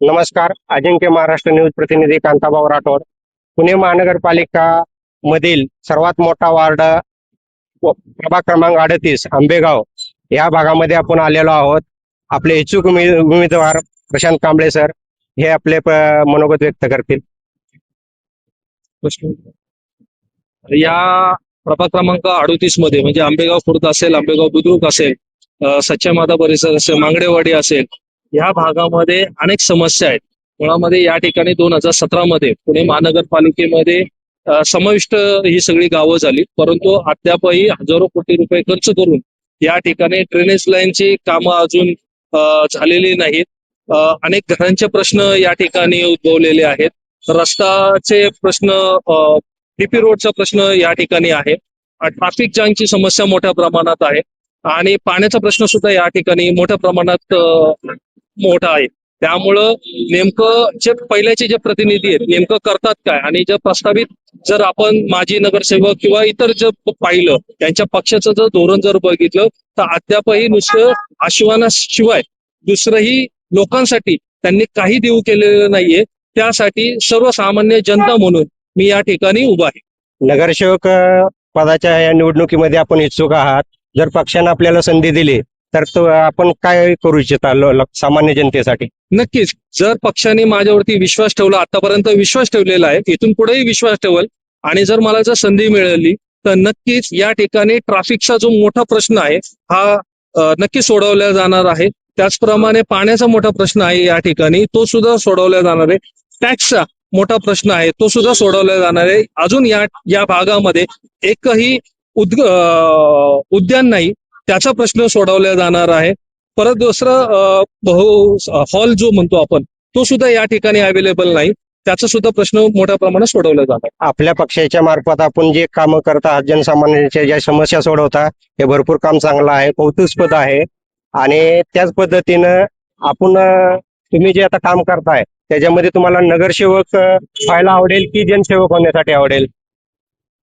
नमस्कार अजिंक्य महाराष्ट्र न्यूज प्रतिनिधी कांताभाऊ राठोड. पुणे महानगरपालिका मधील सर्वात मोठा वार्ड प्रभाग क्रमांक अडतीस आंबेगाव या भागामध्ये आपण आलेलो आहोत. आपले इच्छुक उमेदवार प्रशांत कांबळे सर हे आपले मनोगत व्यक्त करतील. या प्रभाग क्रमांक अडतीसमध्ये म्हणजे आंबेगाव खुर्द असेल आंबेगाव बुद्रुक असेल सच्चा माता परिसर असेल मांगडेवाडी असेल या भागामध्ये अनेक समस्या आहेत. मुळामध्ये या ठिकाणी दोन हजार सतरा मध्ये पुणे महानगरपालिकेमध्ये समाविष्ट ही सगळी गावं झाली. परंतु अद्यापही हजारो कोटी रुपये खर्च करून या ठिकाणी ड्रेनेज लाईनची कामं अजून झालेली नाहीत. अनेक घरांचे प्रश्न या ठिकाणी उद्भवलेले आहेत. रस्ताचे प्रश्न डीपी रोडचा प्रश्न या ठिकाणी आहे. ट्रॅफिक जॅमची समस्या मोठ्या प्रमाणात आहे. आणि पाण्याचा प्रश्न सुद्धा या ठिकाणी मोठ्या प्रमाणात मोठा आहे. त्यामुळं नेमकं जे पहिल्याचे जे प्रतिनिधी आहेत नेमकं करतात काय? आणि जे प्रस्तावित जर आपण माजी नगरसेवक किंवा इतर जर पाहिलं त्यांच्या पक्षाचं जर धोरण जर बघितलं तर अद्यापही नुसतं आश्वानाशिवाय दुसरंही लोकांसाठी त्यांनी काही देऊ केलेलं नाहीये. त्यासाठी सर्वसामान्य जनता म्हणून मी या ठिकाणी उभा आहे. नगरसेवक पदाच्या या निवडणुकीमध्ये आपण इच्छुक आहात. जर पक्षानं आपल्याला संधी दिली तर तो आपण काय करू इच्छिता सामान्य जनतेसाठी? नक्कीच. जर पक्षाने माझ्यावरती विश्वास ठेवला आतापर्यंत विश्वास ठेवलेला आहे इथून पुढेही विश्वास ठेवल आणि जर मला जर संधी मिळाली तर नक्कीच या ठिकाणी ट्रॅफिकचा जो मोठा प्रश्न आहे हा नक्की सोडवला जाणार आहे. त्याचप्रमाणे पाण्याचा मोठा प्रश्न आहे या ठिकाणी तो सुद्धा सोडवला जाणार आहे. टॅक्सचा मोठा प्रश्न आहे तो सुद्धा सोडवला जाणार आहे. अजून या या भागामध्ये एकही उद्ग उद्यान नाही त्याचा प्रश्न सोडवला जाणार आहे. परत दुसरं बहु हॉल जो म्हणतो आपण तो सुद्धा या ठिकाणी अवेलेबल नाही. त्याचा सुद्धा प्रश्न मोठ्या प्रमाणात सोडवला जाणार आपल्या पक्षाच्या मार्फत आपण जे काम करत आहात जनसामान्यांच्या ज्या समस्या सोडवता हे भरपूर काम चांगलं आहे कौतुकस्पद आहे. आणि त्याच पद्धतीनं आपण तुम्ही जे आता काम करताय त्याच्यामध्ये तुम्हाला नगरसेवक व्हायला आवडेल की जनसेवक होण्यासाठी आवडेल?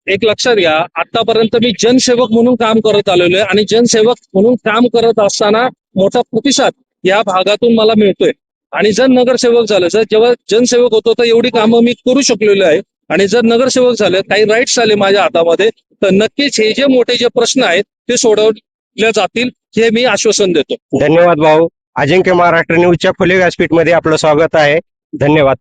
एक लक्षात घ्या आतापर्यंत मी जनसेवक म्हणून काम करत आलेलो आहे आणि जनसेवक म्हणून काम करत असताना मोठा प्रतिसाद या भागातून मला मिळतोय. आणि जर नगरसेवक झालं सर जेव्हा जनसेवक होतो तर एवढी कामं मी करू शकलेलो आहे. आणि जर नगरसेवक झालं काही राईट्स आले माझ्या हातामध्ये तर नक्कीच हे जे मोठे जे प्रश्न आहेत ते सोडवले जातील हे मी आश्वासन देतो. धन्यवाद भाऊ. अजिंक्य महाराष्ट्र न्यूजच्या खुले व्यासपीठमध्ये आपलं स्वागत आहे. धन्यवाद.